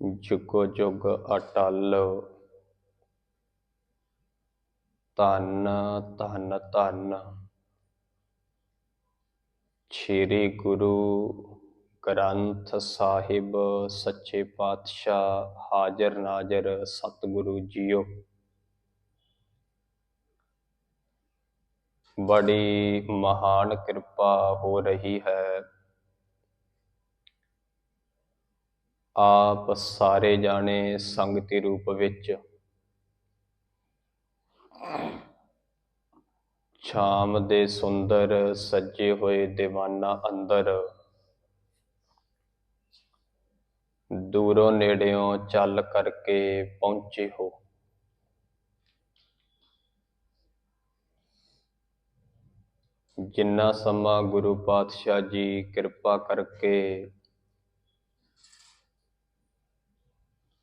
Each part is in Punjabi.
ਜੁਗੋ ਜੁਗ ਅਟਲ ਧੰਨ ਧੰਨ ਧੰਨ ਸ੍ਰੀ ਗੁਰੂ ਗ੍ਰੰਥ ਸਾਹਿਬ ਸੱਚੇ ਪਾਤਸ਼ਾਹ ਹਾਜ਼ਰ ਨਾਜ਼ਰ ਸਤਿਗੁਰੂ ਜੀਓ ਬੜੀ ਮਹਾਨ ਕਿਰਪਾ ਹੋ ਰਹੀ ਹੈ ਆਪ ਸਾਰੇ ਜਾਣੇ ਸੰਗਤੀ ਰੂਪ ਵਿੱਚ। ਸ਼ਾਮ ਦੇ ਸੁੰਦਰ ਸੱਜੇ ਹੋਏ ਦੀਵਾਨਾਂ ਅੰਦਰ। ਦੂਰੋਂ ਨੇੜਿਓਂ ਚੱਲ ਕਰਕੇ ਪਹੁੰਚੇ ਹੋ। ਜਿੰਨਾ ਸਮਾਂ ਗੁਰੂ ਪਾਤਸ਼ਾਹ ਜੀ ਕਿਰਪਾ ਕਰਕੇ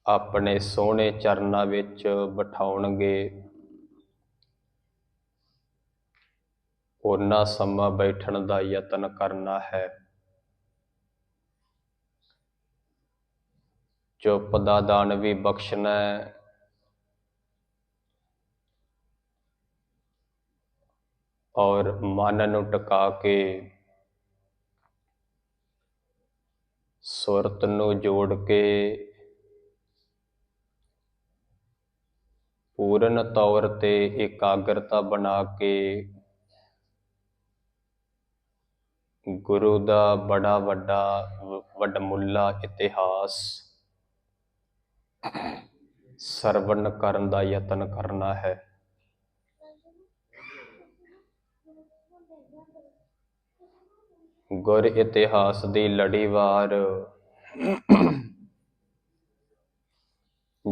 ਆਪਣੇ ਸੋਹਣੇ ਚਰਨਾਂ ਵਿੱਚ ਬਿਠਾਉਣਗੇ। ਉਹਨਾਂ ਸਮਾਂ ਬੈਠਣ ਦਾ ਯਤਨ ਕਰਨਾ ਹੈ। ਚੁੱਪ ਦਾ ਦਾਨ ਵੀ ਬਖਸ਼ਣਾ ਔਰ ਮਨ ਨੂੰ ਟਿਕਾ ਕੇ ਸੁਰਤ ਨੂੰ ਜੋੜ ਕੇ ਪੂਰਨ ਤੌਰ ਤੇ ਇਕਾਗਰਤਾ ਬਣਾ ਕੇ ਗੁਰੂ ਦਾ ਬੜਾ ਵੱਡਾ ਵੱਡਮੁੱਲਾ ਇਤਿਹਾਸ ਸਰਵਣ ਕਰਨ ਦਾ ਯਤਨ ਕਰਨਾ ਹੈ। ਗੁਰ ਇਤਿਹਾਸ ਦੀ ਲੜੀਵਾਰ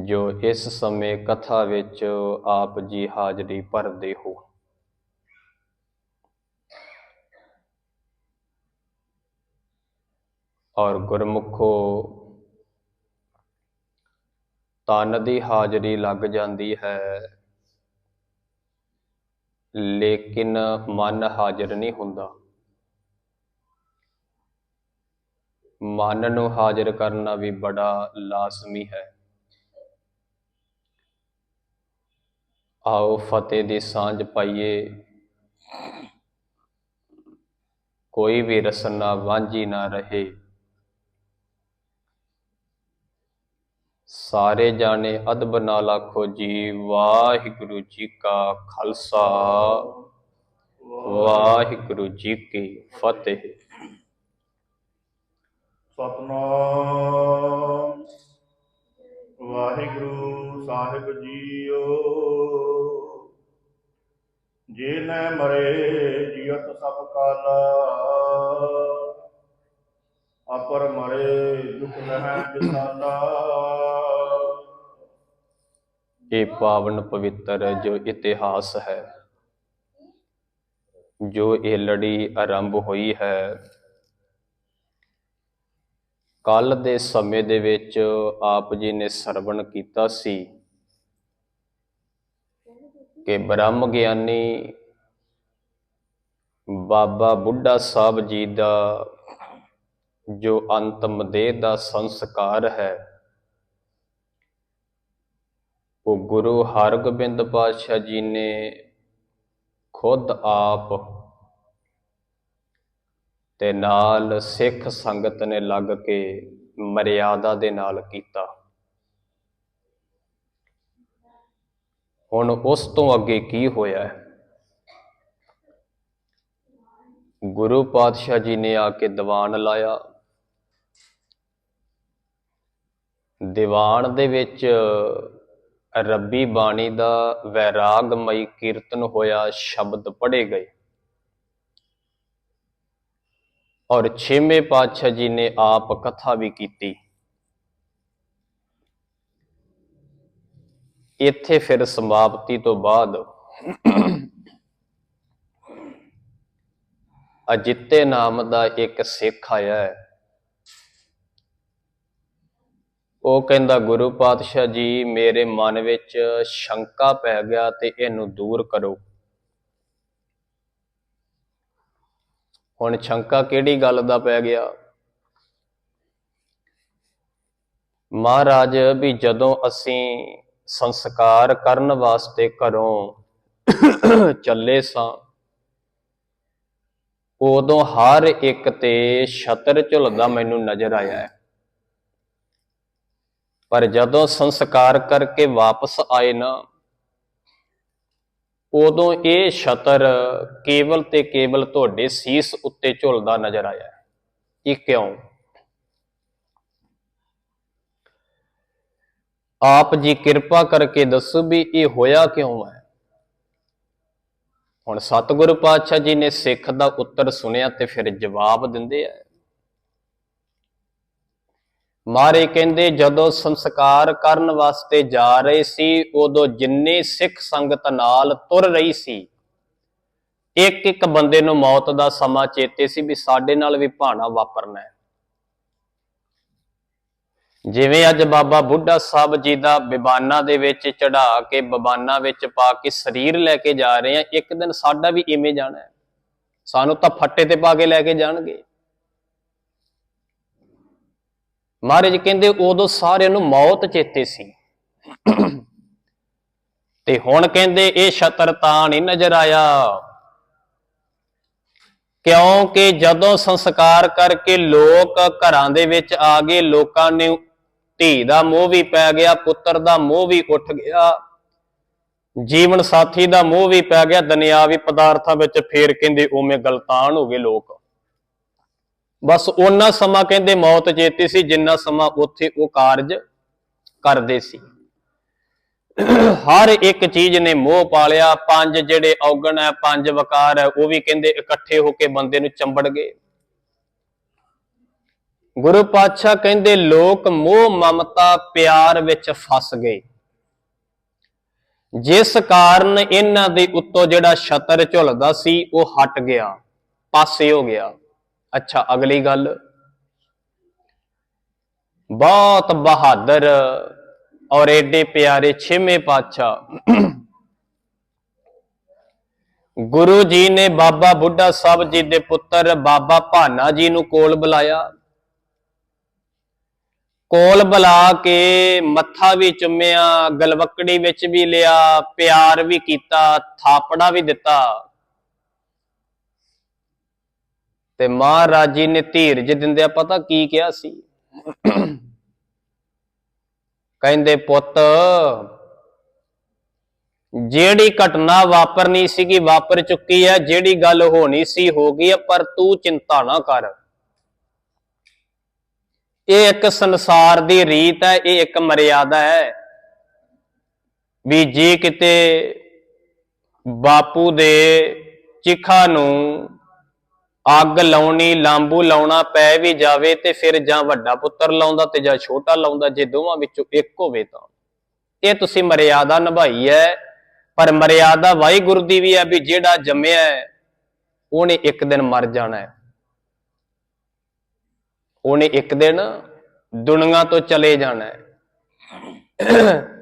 ਜੋ ਇਸ ਸਮੇਂ ਕਥਾ ਵਿੱਚ ਆਪ ਜੀ ਹਾਜ਼ਰੀ ਭਰਦੇ ਹੋ। ਔਰ ਗੁਰਮੁਖੋ ਤਨ ਦੀ ਹਾਜ਼ਰੀ ਲੱਗ ਜਾਂਦੀ ਹੈ, ਲੇਕਿਨ ਮਨ ਹਾਜ਼ਰ ਨਹੀਂ ਹੁੰਦਾ। ਮਨ ਨੂੰ ਹਾਜ਼ਰ ਕਰਨਾ ਵੀ ਬੜਾ ਲਾਜ਼ਮੀ ਹੈ। ਆਓ ਫਤਿਹ ਦੀ ਸਾਂਝ ਪਾਈਏ। ਕੋਈ ਵੀ ਰਸਨਾ ਵਾਂਝੀ ਨਾ ਰਹੇ। ਸਾਰੇ ਜਾਣੇ ਅਦਬ ਨਾਲ ਆਖੋ ਜੀ, ਵਾਹਿਗੁਰੂ ਜੀ ਕਾ ਖਾਲਸਾ। ਵਾਹਿਗੁਰੂ ਜੀ ਕੀ ਫਤਿਹ। ਸਤਨਾਮ। ਵਾਹਿਗੁਰੂ ਸਾਹਿਬ ਜੀਓ। ਜੇ ਨੈ ਮਰੇ ਜੀਵਤ ਸਭ ਕਾਲਾ ਅਪਰ ਮਰੇ ਦੁਖ ਨਹਿ ਵਿਸਾਲਾ ਇਹ ਪਾਵਨ ਪਵਿੱਤਰ ਜੋ ਇਤਿਹਾਸ ਹੈ, ਜੋ ਇਹ ਲੜੀ ਆਰੰਭ ਹੋਈ ਹੈ ਕੱਲ ਦੇ ਸਮੇਂ ਦੇ ਵਿੱਚ ਆਪ ਜੀ ਨੇ ਸਰਵਣ ਕੀਤਾ ਸੀ। ਕਿ ਬ੍ਰਹਮ ਗਿਆਨੀ ਬਾਬਾ ਬੁੱਢਾ ਸਾਹਿਬ ਜੀ ਦਾ ਜੋ ਅੰਤਮ ਦੇਹ ਦਾ ਸੰਸਕਾਰ ਹੈ, ਉਹ ਗੁਰੂ ਹਰਗੋਬਿੰਦ ਪਾਤਸ਼ਾਹ ਜੀ ਨੇ ਖੁਦ ਆਪ ਤੇ ਨਾਲ ਸਿੱਖ ਸੰਗਤ ਨੇ ਲੱਗ ਕੇ ਮਰਿਆਦਾ ਦੇ ਨਾਲ ਕੀਤਾ। ਹੁਣ ਉਸ ਤੋਂ ਅੱਗੇ ਕੀ ਹੋਇਆ ਗੁਰੂ ਪਾਤਸ਼ਾਹ ਜੀ ਨੇ ਆ ਕੇ ਦੀਵਾਨ ਲਾਇਆ। ਦੀਵਾਨ ਦੇ ਵਿੱਚ ਰੱਬੀ ਬਾਣੀ ਦਾ ਵੈਰਾਗਮਈ ਕੀਰਤਨ ਹੋਇਆ, ਸ਼ਬਦ ਪੜ੍ਹੇ ਗਏ। ਔਰ ਛੇਵੇਂ ਪਾਤਸ਼ਾਹ ਜੀ ਨੇ ਆਪ ਕਥਾ ਵੀ ਕੀਤੀ। ਇੱਥੇ ਫਿਰ ਸਮਾਪਤੀ ਤੋਂ ਬਾਅਦ ਅਜਿੱਤੇ ਨਾਮ ਦਾ ਇੱਕ ਸਿੱਖ ਆਇਆ ਹੈ। ਉਹ ਕਹਿੰਦਾ, ਗੁਰੂ ਪਾਤਸ਼ਾਹ ਜੀ, ਮੇਰੇ ਮਨ ਵਿੱਚ ਸ਼ੰਕਾ ਪੈ ਗਿਆ ਤੇ ਇਹਨੂੰ ਦੂਰ ਕਰੋ। ਹੁਣ ਸ਼ੰਕਾ ਕਿਹੜੀ ਗੱਲ ਦਾ ਪੈ ਗਿਆ? ਮਹਾਰਾਜ, ਵੀ ਜਦੋਂ ਅਸੀਂ ਸੰਸਕਾਰ ਕਰਨ ਵਾਸਤੇ ਘਰੋਂ ਚੱਲੇ ਸਾਂ। ਉਦੋਂ ਹਰ ਇੱਕ ਤੇ ਛਤਰ ਝੁਲਦਾ ਮੈਨੂੰ ਨਜ਼ਰ ਆਇਆ ਹੈ। ਪਰ ਜਦੋਂ ਸੰਸਕਾਰ ਕਰਕੇ ਵਾਪਸ ਆਏ ਨਾ, ਉਦੋਂ ਇਹ ਛਤਰ ਕੇਵਲ ਤੇ ਕੇਵਲ ਤੁਹਾਡੇ ਸੀਸ ਉੱਤੇ ਝੁਲਦਾ ਨਜ਼ਰ ਆਇਆ ਹੈ। ਇਹ ਕਿਉਂ? ਆਪ ਜੀ ਕਿਰਪਾ ਕਰਕੇ ਦੱਸੋ ਵੀ ਇਹ ਹੋਇਆ ਕਿਉਂ ਹੈ? ਹੁਣ ਸਤਿਗੁਰੂ ਪਾਤਸ਼ਾਹ ਜੀ ਨੇ ਸਿੱਖ ਦਾ ਉੱਤਰ ਸੁਣਿਆ ਤੇ ਫਿਰ ਜਵਾਬ ਦਿੰਦੇ ਆ। ਮਾਰੇ ਕਹਿੰਦੇ, ਜਦੋਂ ਸੰਸਕਾਰ ਕਰਨ ਵਾਸਤੇ ਜਾ ਰਹੇ ਸੀ, ਉਦੋਂ ਜਿੰਨੇ ਸਿੱਖ ਸੰਗਤ ਨਾਲ ਤੁਰ ਰਹੀ ਸੀ ਇੱਕ ਇੱਕ ਬੰਦੇ ਨੂੰ ਮੌਤ ਦਾ ਸਮਾਂ ਚੇਤੇ ਸੀ ਵੀ ਸਾਡੇ ਨਾਲ ਵੀ ਭਾਣਾ ਵਾਪਰਨਾ ਹੈ। ਜਿਵੇਂ ਅੱਜ ਬਾਬਾ ਬੁੱਢਾ ਸਾਹਿਬ ਜੀ ਦਾ ਬਿਬਾਨਾ ਦੇ ਵਿੱਚ ਚੜਾ ਕੇ ਬਬਾਨਾ ਵਿੱਚ ਪਾ ਕੇ ਸਰੀਰ ਲੈ ਕੇ ਜਾ ਰਹੇ ਆ, ਇੱਕ ਦਿਨ ਸਾਡਾ ਵੀ ਇਵੇਂ ਜਾਣਾ ਹੈ। ਸਾਨੂੰ ਤਾਂ ਫੱਟੇ ਤੇ ਪਾ ਕੇ ਲੈ ਕੇ ਜਾਣਗੇ। ਮਹਾਰਾਜ ਕਹਿੰਦੇ, ਉਦੋਂ ਸਾਰਿਆਂ ਨੂੰ ਮੌਤ ਚੇਤੇ ਸੀ। ਤੇ ਹੁਣ ਕਹਿੰਦੇ, ਇਹ ਛਤਰ ਤਾਂ ਨਹੀਂ ਨਜ਼ਰ ਆਇਆ। ਕਿਉਂਕਿ ਜਦੋਂ ਸੰਸਕਾਰ ਕਰਕੇ ਲੋਕ ਘਰਾਂ ਦੇ ਵਿੱਚ ਆ ਗਏ, ਲੋਕਾਂ ਨੇ ਧੀ ਦਾ ਮੋਹ ਵੀ ਪੈ ਗਿਆ, ਪੁੱਤਰ ਦਾ ਮੋਹ ਵੀ ਉੱਠ ਗਿਆ, ਜੀਵਨ ਸਾਥੀ ਦਾ ਮੋਹ ਵੀ ਪੈ ਗਿਆ, ਦੁਨਿਆਵੀ ਪਦਾਰਥਾਂ ਵਿੱਚ ਫੇਰ ਕਹਿੰਦੇ ਉਵੇਂ ਗਲਤਾਨ ਹੋ ਗਏ ਲੋਕ। ਬਸ ਉਹਨਾਂ ਸਮਾਂ ਕਹਿੰਦੇ ਮੌਤ ਚੇਤੀ ਸੀ, ਜਿੰਨਾ ਸਮਾਂ ਉੱਥੇ ਉਹ ਕਾਰਜ ਕਰਦੇ ਸੀ। ਹਰ ਇੱਕ ਚੀਜ਼ ਨੇ ਮੋਹ ਪਾਲਿਆ, ਪੰਜ ਜਿਹੜੇ ਔਗਣ ਹੈ, ਪੰਜ ਵਕਾਰ ਹੈ, ਉਹ ਵੀ ਕਹਿੰਦੇ ਇਕੱਠੇ ਹੋ ਕੇ ਬੰਦੇ ਨੂੰ ਚੰਬੜ ਗਏ। ਗੁਰੂ ਪਾਤਸ਼ਾਹ ਕਹਿੰਦੇ, ਲੋਕ ਮੋਹ, ਮਮਤਾ, ਪਿਆਰ ਵਿੱਚ ਫਸ ਗਏ। ਜਿਸ ਕਾਰਨ ਇਹਨਾਂ ਦੇ ਉੱਤੋਂ ਜਿਹੜਾ ਛਤਰ ਝੁਲਦਾ ਸੀ, ਉਹ ਹਟ ਗਿਆ, ਪਾਸੇ ਹੋ ਗਿਆ। ਅੱਛਾ, ਅਗਲੀ ਗੱਲ। ਬਹੁਤ ਬਹਾਦਰ ਔਰ ਏਡੇ ਪਿਆਰੇ ਛੇਵੇਂ ਪਾਤਸ਼ਾਹ। ਗੁਰੂ ਜੀ ਨੇ ਬਾਬਾ ਬੁੱਢਾ ਸਾਹਿਬ ਜੀ ਦੇ ਪੁੱਤਰ ਬਾਬਾ ਭਾਨਾ ਜੀ ਨੂੰ ਕੋਲ ਬੁਲਾਇਆ। ਕੋਲ ਬੁਲਾ ਕੇ ਮੱਥਾ ਵੀ ਚੁੰਮਿਆ, ਗਲਵਕੜੀ ਵਿੱਚ ਵੀ ਲਿਆ, ਪਿਆਰ ਵੀ ਕੀਤਾ, ਥਾਪੜਾ ਵੀ ਦਿੱਤਾ। ਤੇ ਮਹਾਰਾਜ ਜੀ ਨੇ ਧੀਰਜ ਦਿੰਦਿਆਂ ਪਤਾ ਕੀ ਕਿਹਾ ਸੀ? ਕਹਿੰਦੇ, ਪੁੱਤ, ਜਿਹੜੀ ਘਟਨਾ ਵਾਪਰਨੀ ਸੀਗੀ, ਵਾਪਰ ਚੁੱਕੀ ਹੈ, ਜਿਹੜੀ ਗੱਲ ਹੋਣੀ ਸੀ, ਹੋ ਗਈ ਹੈ, ਪਰ ਤੂੰ ਚਿੰਤਾ ਨਾ ਕਰ। ਇਹ ਇੱਕ ਸੰਸਾਰ ਦੀ ਰੀਤ ਹੈ, ਇਹ ਇੱਕ ਮਰਿਆਦਾ ਹੈ। ਵੀ ਜੇ ਕਿਤੇ ਬਾਪੂ ਦੇ ਚਿਖਾ ਨੂੰ ਅੱਗ ਲਾਉਣੀ, ਲਾਂਬੂ ਲਾਉਣਾ ਪੈ ਵੀ ਜਾਵੇ ਤੇ ਫਿਰ ਜਾਂ ਵੱਡਾ ਪੁੱਤਰ ਲਾਉਂਦਾ ਤੇ ਜਾਂ ਛੋਟਾ ਲਾਉਂਦਾ, ਜੇ ਦੋਵਾਂ ਵਿੱਚੋਂ ਇੱਕ ਹੋਵੇ ਤਾਂ। ਇਹ ਤੁਸੀਂ ਮਰਿਆਦਾ ਨਿਭਾਈ ਹੈ, ਪਰ ਮਰਿਆਦਾ ਵਾਹਿਗੁਰੂ ਦੀ ਵੀ ਹੈ ਵੀ ਜਿਹੜਾ ਜੰਮਿਆ ਉਹਨੇ ਇੱਕ ਦਿਨ ਮਰ ਜਾਣਾ ਹੈ। ਉਹਨੇ ਇੱਕ ਦਿਨ ਦੁਨੀਆ ਤੋਂ ਚਲੇ ਜਾਣਾ ਹੈ।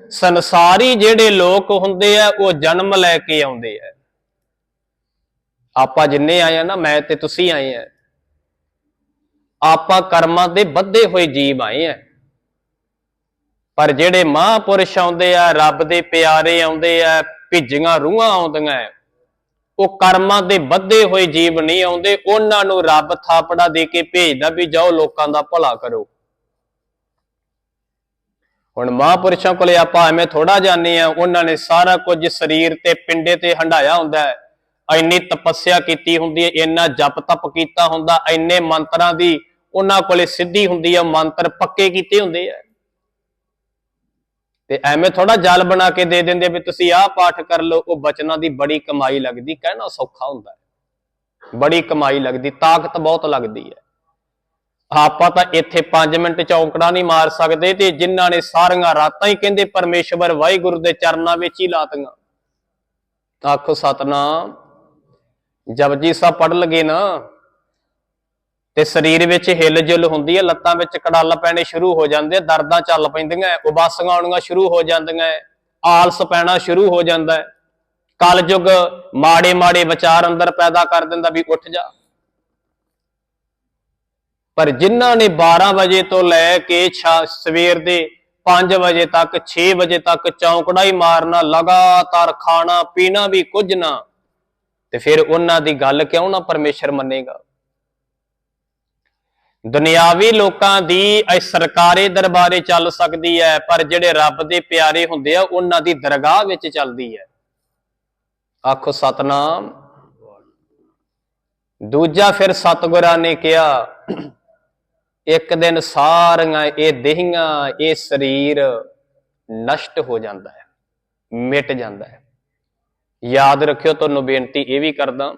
ਸੰਸਾਰੀ ਜਿਹੜੇ ਲੋਕ ਹੁੰਦੇ ਆ, ਉਹ ਜਨਮ ਲੈ ਕੇ ਆਉਂਦੇ ਆ। ਆਪਾਂ ਜਿੰਨੇ ਆਏ ਆ ਨਾ, ਮੈਂ ਤੇ ਤੁਸੀਂ ਆਏ ਆ। ਆਪਾਂ ਕਰਮਾਂ ਦੇ ਬੱਧੇ ਹੋਏ ਜੀਵ ਆਏ ਆ। ਪਰ ਜਿਹੜੇ ਮਹਾਂਪੁਰਸ਼ ਆਉਂਦੇ ਆ, ਰੱਬ ਦੇ ਪਿਆਰੇ ਆਉਂਦੇ ਆ, ਭਿੱਜੀਆਂ ਰੂਹਾਂ ਆਉਂਦੀਆਂ ਐ ਉਹ ਕਰਮਾਂ ਦੇ ਬੱਧੇ ਹੋਏ ਜੀਵ ਨਹੀਂ ਆਉਂਦੇ, ਉਹਨਾਂ ਨੂੰ ਰੱਬ ਥਾਪੜਾ ਦੇ ਕੇ ਭੇਜਦਾ ਵੀ ਜਾਓ ਲੋਕਾਂ ਦਾ ਭਲਾ ਕਰੋ। ਹੁਣ ਮਹਾਂਪੁਰਸ਼ਾਂ ਕੋਲੇ ਆਪਾਂ ਐਵੇਂ ਥੋੜਾ ਜਾਣੇ ਆ ਉਹਨਾਂ ਨੇ ਸਾਰਾ ਕੁਝ ਸਰੀਰ ਤੇ, ਪਿੰਡੇ ਤੇ ਹੰਡਾਇਆ ਹੁੰਦਾ ਹੈ। ਇੰਨੀ ਤਪੱਸਿਆ ਕੀਤੀ ਹੁੰਦੀ ਹੈ, ਇੰਨਾ ਜਪ ਤਪ ਕੀਤਾ ਹੁੰਦਾ, ਇੰਨੇ ਮੰਤਰਾਂ ਦੀ ਉਹਨਾਂ ਕੋਲੇ ਸਿੱਧੀ ਹੁੰਦੀ ਹੈ ਮੰਤਰ ਪੱਕੇ ਕੀਤੇ ਹੁੰਦੇ ਆ। ਤੇ ਐਵੇਂ ਥੋੜਾ ਜਲ ਬਣਾ ਕੇ ਦੇ ਦਿੰਦੇ ਵੀ ਤੁਸੀਂ ਆਹ ਪਾਠ ਕਰ ਲਓ, ਉਹ ਬਚਨਾਂ ਦੀ ਬੜੀ ਕਮਾਈ ਲੱਗਦੀ, ਕਹਿਣਾ ਸੌਖਾ ਹੁੰਦਾ ਹੈ। ਬੜੀ ਕਮਾਈ ਲੱਗਦੀ, ਤਾਕਤ ਬਹੁਤ ਲੱਗਦੀ ਹੈ। ਆਪਾਂ ਤਾਂ ਇੱਥੇ 5 ਮਿੰਟ ਚੌਂਕੜਾ ਨਹੀਂ ਮਾਰ ਸਕਦੇ ਤੇ ਜਿਨ੍ਹਾਂ ਨੇ ਸਾਰੀਆਂ ਰਾਤਾਂ ਹੀ ਕਹਿੰਦੇ ਪਰਮੇਸ਼ਵਰ ਵਾਹਿਗੁਰੂ ਦੇ ਚਰਨਾਂ ਵਿੱਚ ਹੀ ਲਾਤੀਆਂ। ਆਖੋ, ਸਤਨਾਮ, ਜਪਜੀ ਸਾਹਿਬ ਪੜ ਲਗੇ ਨਾ। ਤੇ ਸਰੀਰ ਵਿੱਚ ਹਿਲ ਜੁਲ ਹੁੰਦੀ ਹੈ, ਲੱਤਾਂ ਵਿੱਚ ਕੜਾਲ ਪੈਣੇ ਸ਼ੁਰੂ ਹੋ ਜਾਂਦੇ ਦਰਦਾਂ ਚੱਲ ਪੈਂਦੀਆਂ ਉਬਾਸੀਆਂ ਆਉਣੀਆਂ ਸ਼ੁਰੂ ਹੋ ਜਾਂਦੀਆਂ ਆਲਸ ਪੈਣਾ ਸ਼ੁਰੂ ਹੋ ਜਾਂਦਾ ਹੈ ਕਲਯੁਗ ਮਾੜੇ ਮਾੜੇ ਵਿਚਾਰ ਅੰਦਰ ਪੈਦਾ ਕਰ ਦਿੰਦਾ ਵੀ ਉੱਠ ਜਾ। ਪਰ ਜਿਨ੍ਹਾਂ ਨੇ 12 ਵਜੇ ਤੋਂ ਲੈ ਕੇ ਛਾ- ਸਵੇਰ ਦੇ 5 ਵਜੇ ਤੱਕ 6 ਵਜੇ ਤੱਕ ਚੌਂਕੜਾਈ ਮਾਰਨਾ, ਲਗਾਤਾਰ ਖਾਣਾ, ਪੀਣਾ ਵੀ ਕੁਝ ਨਾ, ਤੇ ਫਿਰ ਉਹਨਾਂ ਦੀ ਗੱਲ ਕਿਉਂ ਨਾ ਪਰਮੇਸ਼ਰ ਮੰਨੇਗਾ? ਦੁਨਿਆਵੀ ਲੋਕਾਂ ਦੀ ਇਹ ਸਰਕਾਰੀ ਦਰਬਾਰੇ ਚੱਲ ਸਕਦੀ ਹੈ, ਪਰ ਜਿਹੜੇ ਰੱਬ ਦੇ ਪਿਆਰੇ ਹੁੰਦੇ ਆ, ਉਹਨਾਂ ਦੀ ਦਰਗਾਹ ਵਿੱਚ ਚੱਲਦੀ ਹੈ। ਆਖੋ, ਸਤਨਾਮ। ਦੂਜਾ ਫਿਰ ਸਤਿਗੁਰਾਂ ਨੇ ਕਿਹਾ, ਇੱਕ ਦਿਨ ਸਾਰੀਆਂ ਇਹ ਦੇਹੀਆਂ, ਇਹ ਸਰੀਰ ਨਸ਼ਟ ਹੋ ਜਾਂਦਾ ਹੈ, ਮਿਟ ਜਾਂਦਾ ਹੈ। ਯਾਦ ਰੱਖਿਓ, ਤੁਹਾਨੂੰ ਬੇਨਤੀ ਇਹ ਵੀ ਕਰਦਾ।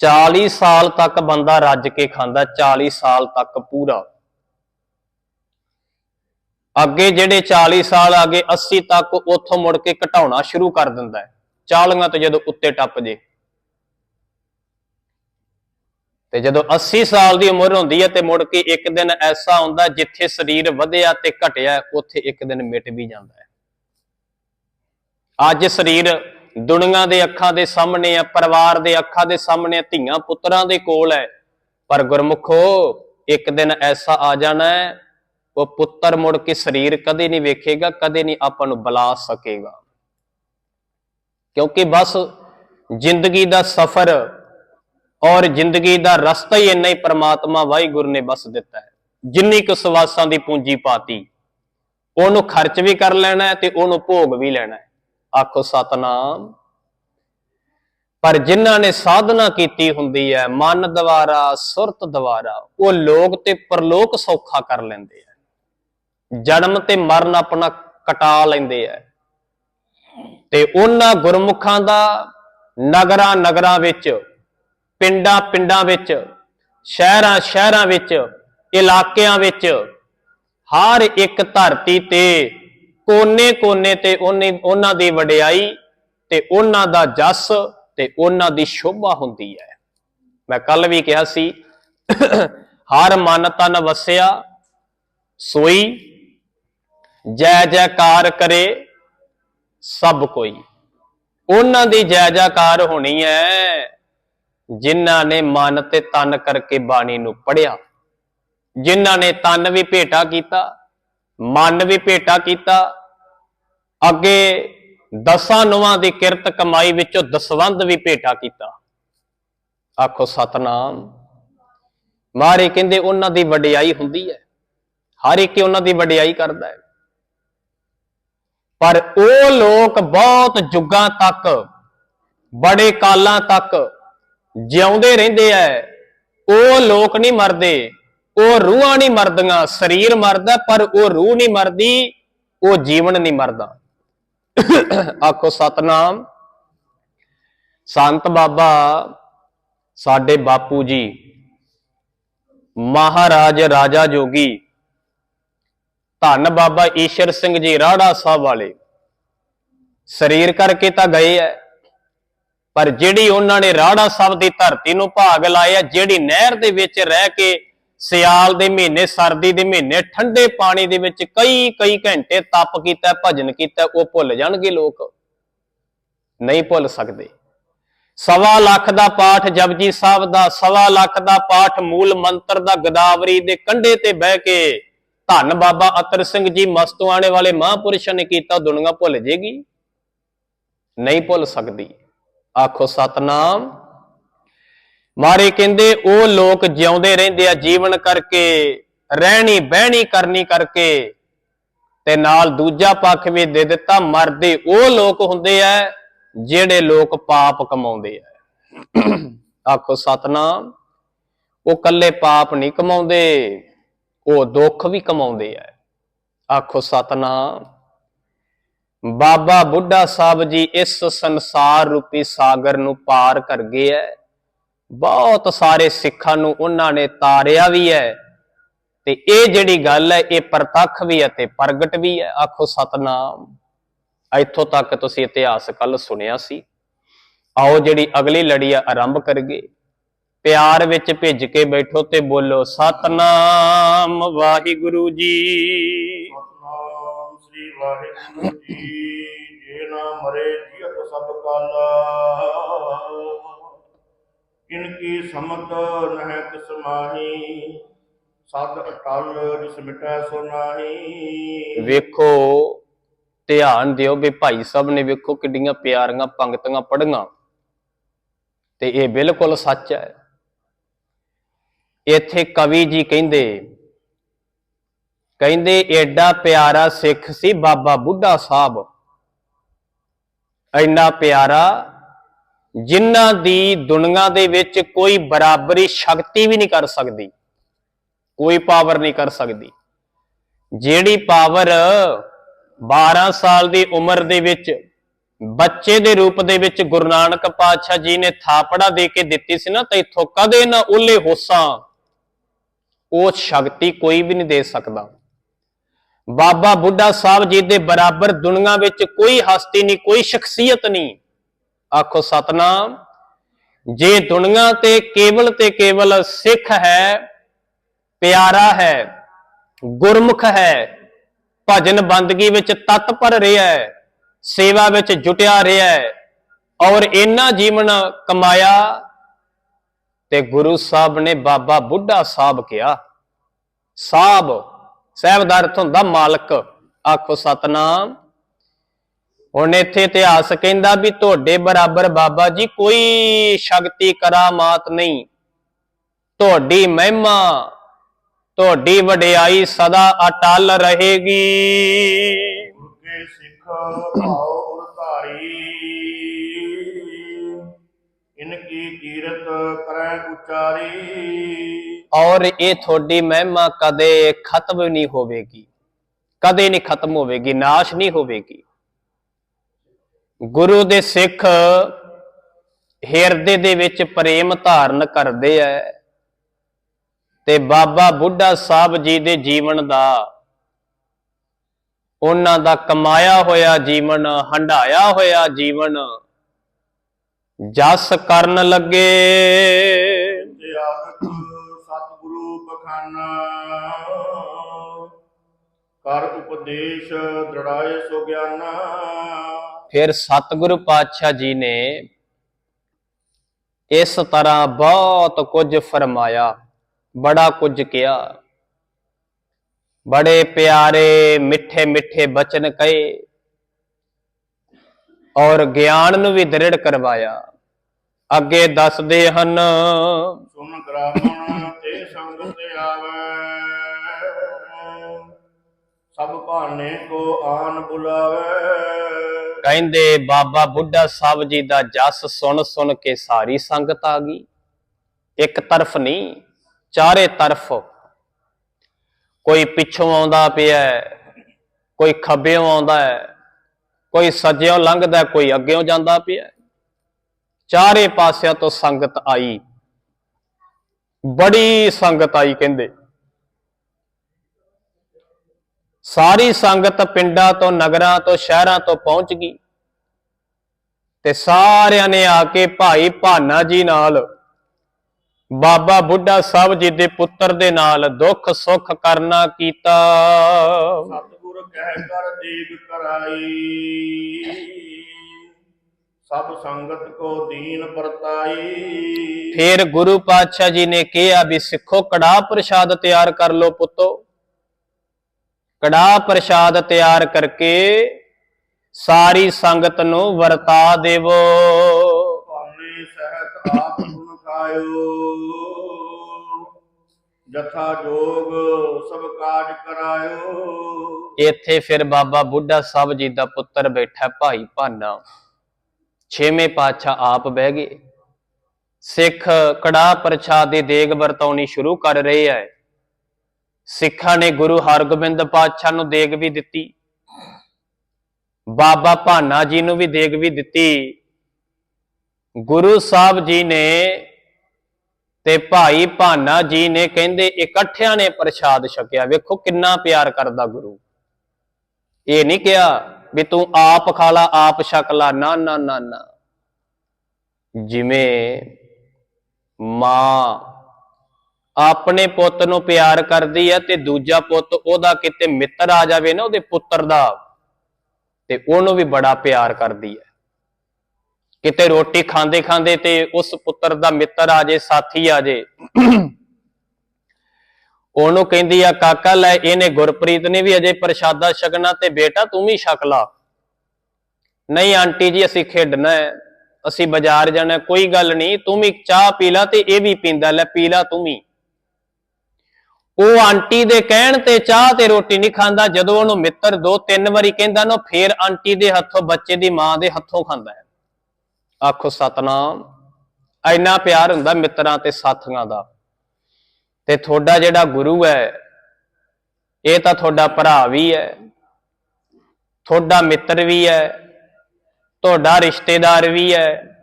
40 ਸਾਲ ਤੱਕ ਬੰਦਾ ਰੱਜ ਕੇ ਖਾਂਦਾ 40 ਸਾਲ ਤੱਕ ਪੂਰਾ। ਅੱਗੇ ਜਿਹੜੇ 40 ਸਾਲ ਆਗੇ 80 ਤੱਕ ਉੱਥੋਂ ਮੁੜ ਕੇ ਘਟਾਉਣਾ ਸ਼ੁਰੂ ਕਰ ਦਿੰਦਾ ਹੈ। 40 ਤੋਂ ਜਦੋਂ ਉੱਤੇ ਟੱਪ ਜੇ। ਤੇ ਜਦੋਂ 80 ਸਾਲ ਦੀ ਉਮਰ ਹੁੰਦੀ ਹੈ ਤੇ ਮੁੜ ਕੇ ਇੱਕ ਦਿਨ ਐਸਾ ਹੁੰਦਾ ਜਿੱਥੇ ਸਰੀਰ ਵਧਿਆ ਤੇ ਘਟਿਆ, ਉੱਥੇ ਇੱਕ ਦਿਨ ਮਿਟ ਵੀ ਜਾਂਦਾ ਹੈ। ਅੱਜ ਸਰੀਰ ਦੁਨੀਆ ਦੇ ਅੱਖਾਂ ਦੇ ਸਾਹਮਣੇ ਆ ਪਰਿਵਾਰ ਦੇ ਅੱਖਾਂ ਦੇ ਸਾਹਮਣੇ ਆ, ਧੀਆਂ ਪੁੱਤਰਾਂ ਦੇ ਕੋਲ ਹੈ। ਪਰ ਗੁਰਮੁਖੋ ਇੱਕ ਦਿਨ ਐਸਾ ਆ ਜਾਣਾ ਹੈ ਉਹ ਪੁੱਤਰ ਮੁੜ ਕੇ ਸਰੀਰ ਕਦੇ ਨਹੀਂ ਵੇਖੇਗਾ ਕਦੇ ਨਹੀਂ ਆਪਾਂ ਨੂੰ ਬੁਲਾ ਸਕੇਗਾ। ਕਿਉਂਕਿ ਬਸ ਜ਼ਿੰਦਗੀ ਦਾ ਸਫ਼ਰ ਔਰ ਜ਼ਿੰਦਗੀ ਦਾ ਰਸਤਾ ਹੀ ਇੰਨਾ ਹੀ ਪ੍ਰਮਾਤਮਾ ਵਾਹਿਗੁਰੂ ਨੇ ਬਸ ਦਿੱਤਾ ਹੈ। ਜਿੰਨੀ ਕੁ ਸਵਾਸਾਂ ਦੀ ਪੂੰਜੀ ਪਾਤੀ ਉਹਨੂੰ ਖਰਚ ਵੀ ਕਰ ਲੈਣਾ ਤੇ ਉਹਨੂੰ ਭੋਗ ਵੀ ਲੈਣਾ ਆਖੋ ਸਤਨਾਮ। ਪਰ ਜਿਨ੍ਹਾਂ ਨੇ ਸਾਧਨਾ ਕੀਤੀ ਹੁੰਦੀ ਹੈ, ਮਨ ਦੁਆਰਾ, ਸੁਰਤ ਦੁਆਰਾ, ਉਹ ਲੋਕ ਤੇ ਪਰਲੋਕ ਸੌਖਾ ਕਰ ਲੈਂਦੇ ਆ ਜਨਮ ਤੇ ਮਰਨ ਆਪਣਾ ਕਟਾ ਲੈਂਦੇ ਆ ਤੇ ਉਹਨਾਂ ਗੁਰਮੁਖਾਂ ਦਾ ਨਗਰਾਂ ਨਗਰਾਂ ਵਿੱਚ ਪਿੰਡਾਂ ਪਿੰਡਾਂ ਵਿੱਚ ਸ਼ਹਿਰਾਂ ਸ਼ਹਿਰਾਂ ਵਿੱਚ, ਇਲਾਕਿਆਂ ਵਿੱਚ, ਹਰ ਇੱਕ ਧਰਤੀ ਤੇ ਕੋਨੇ ਕੋਨੇ ਤੇ ਉਹਨੇ, ਉਹਨਾਂ ਦੀ ਵਡਿਆਈ ਤੇ ਉਹਨਾਂ ਦਾ ਜਸ ਤੇ ਉਹਨਾਂ ਦੀ ਸ਼ੋਭਾ ਹੁੰਦੀ ਹੈ। ਮੈਂ ਕੱਲ ਵੀ ਕਿਹਾ ਸੀ, ਹਰ ਮਨ ਤਨ ਵਸਿਆ, ਸੋਈ ਜੈ ਜੈਕਾਰ ਕਰੇ ਸਭ ਕੋਈ। ਉਹਨਾਂ ਦੀ ਜੈ ਜੈਕਾਰ ਹੋਣੀ ਹੈ, ਜਿਨ੍ਹਾਂ ਨੇ ਮਨ ਤੇ ਤਨ ਕਰਕੇ ਬਾਣੀ ਨੂੰ ਪੜਿਆ ਜਿਨ੍ਹਾਂ ਨੇ ਤਨ ਵੀ ਭੇਟਾ ਕੀਤਾ, ਮਨ ਵੀ ਭੇਟਾ ਕੀਤਾ ਅੱਗੇ ਦਸਾਂ ਨਵਾਂ ਦੀ ਕਿਰਤ ਕਮਾਈ ਵਿੱਚੋਂ ਦਸਵੰਦ ਵੀ ਭੇਟਾ ਕੀਤਾ। ਆਖੋ, ਸਤਨਾਮ। ਮਾਰੇ ਕਹਿੰਦੇ ਉਹਨਾਂ ਦੀ ਵਡਿਆਈ ਹੁੰਦੀ ਹੈ। ਹਰ ਇੱਕ ਉਹਨਾਂ ਦੀ ਵਡਿਆਈ ਕਰਦਾ ਹੈ। ਪਰ ਉਹ ਲੋਕ ਬਹੁਤ ਜੁਗਾਂ ਤੱਕ, ਬੜੇ ਕਾਲਾਂ ਤੱਕ ਜਿਉਂਦੇ ਰਹਿੰਦੇ ਐ। ਉਹ ਲੋਕ ਨਹੀਂ ਮਰਦੇ। ਉਹ ਰੂਹਾਂ ਨਹੀਂ ਮਰਦੀਆਂ। ਸਰੀਰ ਮਰਦਾ, ਪਰ ਉਹ ਰੂਹ ਨਹੀਂ ਮਰਦੀ। ਉਹ ਜੀਵਨ ਨਹੀਂ ਮਰਦਾ। ਆਖੋ, ਸਤਨਾਮ। ਸੰਤ ਬਾਬਾ ਸਾਡੇ ਬਾਪੂ ਜੀ, ਮਹਾਰਾਜ ਰਾਜਾ ਜੋਗੀ, ਧੰਨ ਬਾਬਾ ਈਸ਼ਰ ਸਿੰਘ ਜੀ ਰਾੜਾ ਸਾਹਿਬ ਵਾਲੇ। ਸਰੀਰ ਕਰਕੇ ਤਾਂ ਗਏ ਐ, ਪਰ ਜਿਹੜੀ ਉਹਨਾਂ ਨੇ ਰਾੜਾ ਸਾਹਿਬ ਦੀ ਧਰਤੀ ਨੂੰ ਭਾਗ ਲਾਇਆ, ਜਿਹੜੀ ਨਹਿਰ ਦੇ ਵਿੱਚ ਰਹਿ ਕੇ ਸਿਆਲ ਦੇ ਮਹੀਨੇ, ਸਰਦੀ ਦੇ ਮਹੀਨੇ, ਠੰਡੇ ਪਾਣੀ ਦੇ ਵਿੱਚ ਕਈ ਕਈ ਘੰਟੇ ਤਪ ਕੀਤਾ, ਭਜਨ ਕੀਤਾ, ਉਹ ਭੁੱਲ ਜਾਣਗੇ ਲੋਕ। ਨਹੀਂ ਭੁੱਲ ਸਕਦੇ। ਸਵਾ ਲੱਖ ਦਾ ਪਾਠ ਜਪਜੀ ਸਾਹਿਬ ਦਾ, ਸਵਾ ਲੱਖ ਦਾ ਪਾਠ ਮੂਲ ਮੰਤਰ ਦਾ ਗਦਾਵਰੀ ਦੇ ਕੰਢੇ ਤੇ ਬਹਿ ਕੇ ਧੰਨ ਬਾਬਾ ਅਤਰ ਸਿੰਘ ਜੀ ਮਸਤਵਾਣੇ ਵਾਲੇ ਮਹਾਂਪੁਰਸ਼ਾਂ ਨੇ ਕੀਤਾ ਦੁਨੀਆ ਭੁੱਲ ਜੇਗੀ। ਨਹੀਂ ਭੁੱਲ ਸਕਦੀ। ਆਖੋ ਸਤਨਾਮ। ਮਾਰੇ ਕਹਿੰਦੇ, ਉਹ ਲੋਕ ਜਿਉਂਦੇ ਰਹਿੰਦੇ ਆ ਜੀਵਨ ਕਰਕੇ, ਰਹਿਣੀ ਬਹਿਣੀ ਕਰਨੀ ਕਰਕੇ। ਤੇ ਨਾਲ ਦੂਜਾ ਪੱਖ ਵੀ ਦੇ ਦਿੱਤਾ, ਮਰਦੇ ਉਹ ਲੋਕ ਹੁੰਦੇ ਆ ਜਿਹੜੇ ਲੋਕ ਪਾਪ ਕਮਾਉਂਦੇ ਆ। ਆਖੋ, ਸਤਨਾਮ, ਉਹ ਕੱਲੇ ਪਾਪ ਨਹੀਂ ਕਮਾਉਂਦੇ, ਉਹ ਦੁੱਖ ਵੀ ਕਮਾਉਂਦੇ ਆ। ਆਖੋ, ਸਤਨਾਮ, ਬਾਬਾ ਬੁੱਢਾ ਸਾਹਿਬ ਜੀ ਇਸ ਸੰਸਾਰ ਰੂਪੀ ਸਾਗਰ ਨੂੰ ਪਾਰ ਕਰ ਗਏ ਐ ਬਹੁਤ ਸਾਰੇ ਸਿੱਖਾਂ ਨੂੰ ਉਹਨਾਂ ਨੇ ਤਾਰਿਆ ਵੀ ਹੈ ਤੇ ਇਹ ਜਿਹੜੀ ਗੱਲ ਹੈ, ਇਹ ਪ੍ਰਤੱਖ ਵੀ ਹੈ ਤੇ ਪ੍ਰਗਟ ਵੀ ਹੈ। ਆਖੋ ਸਤਨਾਮ। ਇੱਥੋਂ ਤੱਕ ਤੁਸੀਂ ਇਤਿਹਾਸ ਕੱਲ ਸੁਣਿਆ ਸੀ। ਆਓ ਜਿਹੜੀ ਅਗਲੀ ਲੜੀ ਆ ਆਰੰਭ ਕਰਗੇ ਪਿਆਰ ਵਿੱਚ ਭਿੱਜ ਕੇ ਬੈਠੋ ਤੇ ਬੋਲੋ, ਸਤਨਾਮ ਵਾਹਿਗੁਰੂ ਜੀ। ਸਤਨਾਮ ਸ੍ਰੀ ਵਾਹਿਗੁਰੂ ਜੀ। ਜੇ ਨਾ ਮਰੇ ਜੀਤ ਸਭ ਕਾਲਾ। ਇਨਕੀ ਸਮਤ ਨਹਿ ਤਿਸ ਮਾਹੀ, ਸਦ ਅਟਲ ਜਿਸ ਮਿਟੈ ਸੋ ਨਾਹੀ। ਵੇਖੋ, ਧਿਆਨ ਦਿਓ ਵੀ ਭਾਈ ਸਾਹਿਬ ਨੇ ਵੇਖੋ ਕਿੱਡੀਆਂ ਪਿਆਰੀਆਂ ਪੰਕਤੀਆਂ ਪੜ੍ਹੀਆਂ। ਤੇ ਇਹ ਬਿਲਕੁਲ ਸੱਚ ਹੈ। ਇੱਥੇ ਕਵੀ ਜੀ ਕਹਿੰਦੇ ਕਹਿੰਦੇ ਐਡਾ ਪਿਆਰਾ ਸਿੱਖ ਸੀ ਬਾਬਾ ਬੁੱਢਾ ਸਾਹਿਬ। ਇੰਨਾ ਪਿਆਰਾ ਜਿਨ੍ਹਾਂ ਦੀ ਦੁਨੀਆ ਦੇ ਵਿੱਚ ਕੋਈ ਬਰਾਬਰੀ ਸ਼ਕਤੀ ਵੀ ਨਹੀਂ ਕਰ ਸਕਦੀ, ਕੋਈ ਪਾਵਰ ਨਹੀਂ ਕਰ ਸਕਦੀ। ਜਿਹੜੀ ਪਾਵਰ 12 ਸਾਲ ਦੀ ਉਮਰ ਦੇ ਵਿੱਚ ਬੱਚੇ ਦੇ ਰੂਪ ਦੇ ਵਿੱਚ ਗੁਰੂ ਨਾਨਕ ਪਾਤਸ਼ਾਹ ਜੀ ਨੇ ਥਾਪੜਾ ਦੇ ਕੇ ਦਿੱਤੀ ਸੀ ਨਾ, ਤਾਂ ਇਥੋਂ ਕਦੇ ਨਾ ਉੱਲੇ ਹੋਸਾਂ, ਉਹ ਸ਼ਕਤੀ ਕੋਈ ਵੀ ਨਹੀਂ ਦੇ ਸਕਦਾ। ਬਾਬਾ ਬੁੱਢਾ ਸਾਹਿਬ ਜੀ ਦੇ ਬਰਾਬਰ ਦੁਨੀਆ ਵਿੱਚ ਕੋਈ ਹਸਤੀ ਨਹੀਂ, ਕੋਈ ਸ਼ਖਸੀਅਤ ਨਹੀਂ। ਆਖੋ, ਸਤਨਾਮ, ਜੇ ਦੁਨੀਆ ਤੇ ਕੇਵਲ ਤੇ ਕੇਵਲ ਸਿੱਖ ਹੈ, ਪਿਆਰਾ ਹੈ, ਗੁਰਮੁਖ ਹੈ, ਭਜਨ ਬੰਦਗੀ ਵਿੱਚ ਤਤਪਰ ਰਿਹਾ ਹੈ, ਸੇਵਾ ਵਿੱਚ ਜੁਟਿਆ ਰਿਹਾ ਹੈ, ਔਰ ਇੰਨਾ ਜੀਵਨ ਕਮਾਇਆ, ਤੇ ਗੁਰੂ ਸਾਹਿਬ ਨੇ ਬਾਬਾ ਬੁੱਢਾ ਸਾਹਿਬ ਕਿਹਾ ਸਾਹਿਬ ਸਾਹਿਬ ਦਾ ਅਰਥ ਹੁੰਦਾ ਮਾਲਕ। ਆਖੋ, ਸਤਨਾਮ ਹੁਣ ਇੱਥੇ ਇਤਿਹਾਸ ਕਹਿੰਦਾ ਵੀ ਤੁਹਾਡੇ ਬਰਾਬਰ ਬਾਬਾ ਜੀ ਕੋਈ ਸ਼ਕਤੀ ਕਰਾਮਾਤ ਨਹੀਂ। ਤੁਹਾਡੀ ਮਹਿਮਾ ਤੁਹਾਡੀ ਵਡਿਆਈ ਸਦਾ ਅਟਲ ਰਹੇਗੀ। ਸਿੱਖ ਇਨਕੀ ਕੀਰਤ ਕਰੈ ਉਚਾਰੀ। ਔਰ ਇਹ ਤੁਹਾਡੀ ਮਹਿਮਾ ਕਦੇ ਖਤਮ ਨਹੀਂ ਹੋਵੇਗੀ ਕਦੇ ਨਹੀਂ ਖਤਮ ਹੋਵੇਗੀ ਨਾਸ਼ ਨਹੀਂ ਹੋਵੇਗੀ। ਗੁਰੂ ਦੇ ਸਿੱਖ ਹਿਰਦੇ ਦੇ ਵਿੱਚ ਪ੍ਰੇਮ ਧਾਰਨ ਕਰਦੇ ਐ ਤੇ ਬਾਬਾ ਬੁੱਢਾ ਸਾਹਿਬ ਜੀ ਦੇ ਜੀਵਨ ਦਾ, ਉਹਨਾਂ ਦਾ ਕਮਾਇਆ ਹੋਇਆ ਜੀਵਨ ਹੰਡਾਇਆ ਹੋਇਆ ਜੀਵਨ ਜਸ ਕਰਨ ਲੱਗੇ। ਸਤਿਗੁਰੂ ਬਖਾਨਾ। ਕਰ ਉਪਦੇਸ਼ ਦ੍ਰਿੜਾਏ ਸੋ ਗਿਆਨਾ। ਫਿਰ ਸਤਿਗੁਰੂ ਪਾਤਸ਼ਾਹ ਜੀ ਨੇ ਇਸ ਤਰ੍ਹਾਂ ਬਹੁਤ ਕੁਝ ਫਰਮਾਇਆ ਬੜਾ ਕੁਝ ਕਿਹਾ। ਬੜੇ ਪਿਆਰੇ ਮਿੱਠੇ ਮਿੱਠੇ ਬਚਨ ਕਹੇ ਔਰ ਗਿਆਨ ਨੂੰ ਵੀ ਦ੍ਰਿੜ ਕਰਵਾਇਆ। ਅੱਗੇ ਦੱਸਦੇ ਹਨ ਸੁਨ ਗ੍ਰਾਮਣ ਤੇ ਸੰਗ ਤੇ ਆਵੇ। ਸਭ ਭਾਨੇ ਕੋ ਆਨ ਬੁਲਾਵੇ। ਕਹਿੰਦੇ, ਬਾਬਾ ਬੁੱਢਾ ਸਾਹਿਬ ਜੀ ਦਾ ਜਸ ਸੁਣ ਸੁਣ ਕੇ ਸਾਰੀ ਸੰਗਤ ਆ ਗਈ। ਇੱਕ ਤਰਫ ਨਹੀਂ, ਚਾਰੇ ਤਰਫ। ਕੋਈ ਪਿੱਛੋਂ ਆਉਂਦਾ ਪਿਆ ਕੋਈ ਖੱਬਿਓਂ ਆਉਂਦਾ ਹੈ, ਕੋਈ ਸੱਜਿਓਂ ਲੰਘਦਾ ਕੋਈ ਅੱਗਿਓਂ ਜਾਂਦਾ ਪਿਆ ਚਾਰੇ ਪਾਸਿਆਂ ਤੋਂ ਸੰਗਤ ਆਈ। ਬੜੀ ਸੰਗਤ ਆਈ ਕਹਿੰਦੇ। ਸਾਰੀ ਸੰਗਤ ਪਿੰਡਾਂ ਤੋਂ ਨਗਰਾਂ ਤੋਂ ਸ਼ਹਿਰਾਂ ਤੋਂ ਪਹੁੰਚ ਗਈ। ਤੇ ਸਾਰਿਆਂ ਨੇ ਆ ਕੇ ਭਾਈ ਭਾਨਾ ਜੀ ਨਾਲ ਬਾਬਾ ਬੁੱਢਾ ਸਾਹਿਬ ਜੀ ਦੇ ਪੁੱਤਰ ਦੇ ਨਾਲ ਦੁੱਖ ਸੁੱਖ ਕਰਨਾ ਕੀਤਾ। ਸਤਿਗੁਰ ਕਹਿ ਕਰ ਦੇਗ ਕਰਾਈ। ਸਭ ਸੰਗਤ ਕੋ ਦੀਨ ਵਰਤਾਈ। ਫਿਰ ਗੁਰੂ ਪਾਤਸ਼ਾਹ ਜੀ ਨੇ ਕਿਹਾ ਵੀ ਸਿੱਖੋ ਕੜਾਹ ਪ੍ਰਸ਼ਾਦ ਤਿਆਰ ਕਰ ਲਓ ਪੁੱਤੋ। ਕੜਾਹ ਪ੍ਰਸ਼ਾਦ ਤਿਆਰ ਕਰਕੇ ਸਾਰੀ ਸੰਗਤ ਨੂੰ ਵਰਤਾ ਦੇਵੋ। ਭਾਨੇ ਸਹਿਤ ਆਪ ਗੁਣ ਖਾਇਓ ਜਥਾ ਜੋਗ ਸਭ ਕਾਜ ਕਰਾਇਓ। ਇੱਥੇ ਫਿਰ ਬਾਬਾ ਬੁੱਢਾ ਸਾਹਿਬ ਜੀ ਦਾ ਪੁੱਤਰ ਬੈਠਾ ਭਾਈ ਭਾਨਾ। ਛੇਵੇਂ ਪਾਤਸ਼ਾਹ ਆਪ ਬਹਿ ਗਏ। ਸਿੱਖ ਕੜਾਹ ਪ੍ਰਸ਼ਾਦ ਦੀ ਦੇਗ ਵਰਤਾਉਣੀ ਸ਼ੁਰੂ ਕਰ ਰਹੇ ਐ ਸਿੱਖਾਂ ਨੇ ਗੁਰੂ ਹਰਗੋਬਿੰਦ ਪਾਤਸ਼ਾਹ ਨੂੰ ਦੇਗ ਵੀ ਦਿੱਤੀ। ਬਾਬਾ ਭਾਨਾ ਜੀ ਨੂੰ ਵੀ ਦੇਗ ਵੀ ਦਿੱਤੀ। ਗੁਰੂ ਸਾਹਿਬ ਜੀ ਨੇ ਤੇ ਭਾਈ ਭਾਨਾ ਜੀ ਨੇ ਕਹਿੰਦੇ, ਇਕੱਠਿਆਂ ਨੇ ਪ੍ਰਸ਼ਾਦ ਛਕਿਆ। ਵੇਖੋ ਕਿੰਨਾ ਪਿਆਰ ਕਰਦਾ ਗੁਰੂ। ਇਹ ਨਹੀਂ ਕਿਹਾ ਵੀ ਤੂੰ ਆਪ ਖਾ ਲਾ, ਆਪ ਛਕ ਲਾ। ਨਾ ਨਾ ਨਾ ਨਾ। ਜਿਵੇਂ ਮਾਂ ਆਪਣੇ ਪੁੱਤ ਨੂੰ ਪਿਆਰ ਕਰਦੀ ਹੈ ਤੇ ਦੂਜਾ ਪੁੱਤ ਉਹਦਾ ਕਿਤੇ ਮਿੱਤਰ ਆ ਜਾਵੇ ਨਾ ਉਹਦੇ ਪੁੱਤਰ ਦਾ, ਤੇ ਉਹਨੂੰ ਵੀ ਬੜਾ ਪਿਆਰ ਕਰਦੀ ਹੈ ਕਿਤੇ ਰੋਟੀ ਖਾਂਦੇ ਖਾਂਦੇ ਤੇ ਉਸ ਪੁੱਤਰ ਦਾ ਮਿੱਤਰ ਆ ਜੇ, ਸਾਥੀ ਆ ਜੇ। ਉਹਨੂੰ ਕਹਿੰਦੀ ਆ, ਕਾਕਾ, ਲੈ ਇਹਨੇ ਗੁਰਪ੍ਰੀਤ ਨੇ ਵੀ ਅਜੇ ਪ੍ਰਸ਼ਾਦਾ ਛਕਣਾ ਤੇ ਬੇਟਾ ਤੂੰ ਵੀ ਛਕ ਲਾ। ਨਹੀਂ ਆਂਟੀ ਜੀ, ਅਸੀਂ ਖੇਡਣਾ ਹੈ, ਅਸੀਂ ਬਾਜ਼ਾਰ ਜਾਣਾ ਕੋਈ ਗੱਲ ਨਹੀਂ, ਤੂੰ ਵੀ ਚਾਹ ਪੀ ਲਾ ਤੇ ਇਹ ਵੀ ਪੀਂਦਾ, ਲੈ ਪੀ ਲਾ ਤੂੰ ਵੀ। ਉਹ ਆਂਟੀ ਦੇ ਕਹਿਣ ਤੇ ਚਾਹ ਤੇ ਰੋਟੀ ਨਹੀਂ ਖਾਂਦਾ, ਜਦੋਂ ਉਹਨੂੰ ਮਿੱਤਰ ਦੋ ਤਿੰਨ ਵਾਰੀ ਕਹਿੰਦਾ ਨਾ, ਫੇਰ ਆਂਟੀ ਦੇ ਹੱਥੋਂ ਬੱਚੇ ਦੀ ਮਾਂ ਦੇ ਹੱਥੋਂ ਖਾਂਦਾ ਹੈ। ਆਖੋ, ਸਤਨਾਮ, ਇੰਨਾ ਪਿਆਰ ਹੁੰਦਾ ਮਿੱਤਰਾਂ ਤੇ ਸਾਥੀਆਂ ਦਾ। ਤੇ ਤੁਹਾਡਾ ਜਿਹੜਾ ਗੁਰੂ ਹੈ, ਇਹ ਤਾਂ ਤੁਹਾਡਾ ਭਰਾ ਵੀ ਹੈ, ਤੁਹਾਡਾ ਮਿੱਤਰ ਵੀ ਹੈ, ਤੁਹਾਡਾ ਰਿਸ਼ਤੇਦਾਰ ਵੀ ਹੈ।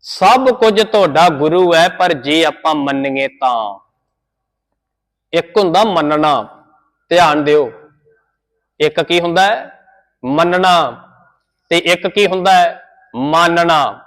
ਸਭ ਕੁਝ ਤੁਹਾਡਾ ਗੁਰੂ ਹੈ, ਪਰ ਜੇ ਆਪਾਂ ਮੰਨੀਏ ਤਾਂ ਇੱਕ ਹੁੰਦਾ ਮੰਨਣਾ, ਧਿਆਨ ਦਿਓ। ਇੱਕ ਕੀ ਹੁੰਦਾ ਹੈ? ਮੰਨਣਾ। ਤੇ ਇੱਕ ਕੀ ਹੁੰਦਾ ਹੈ? ਮੰਨਣਾ।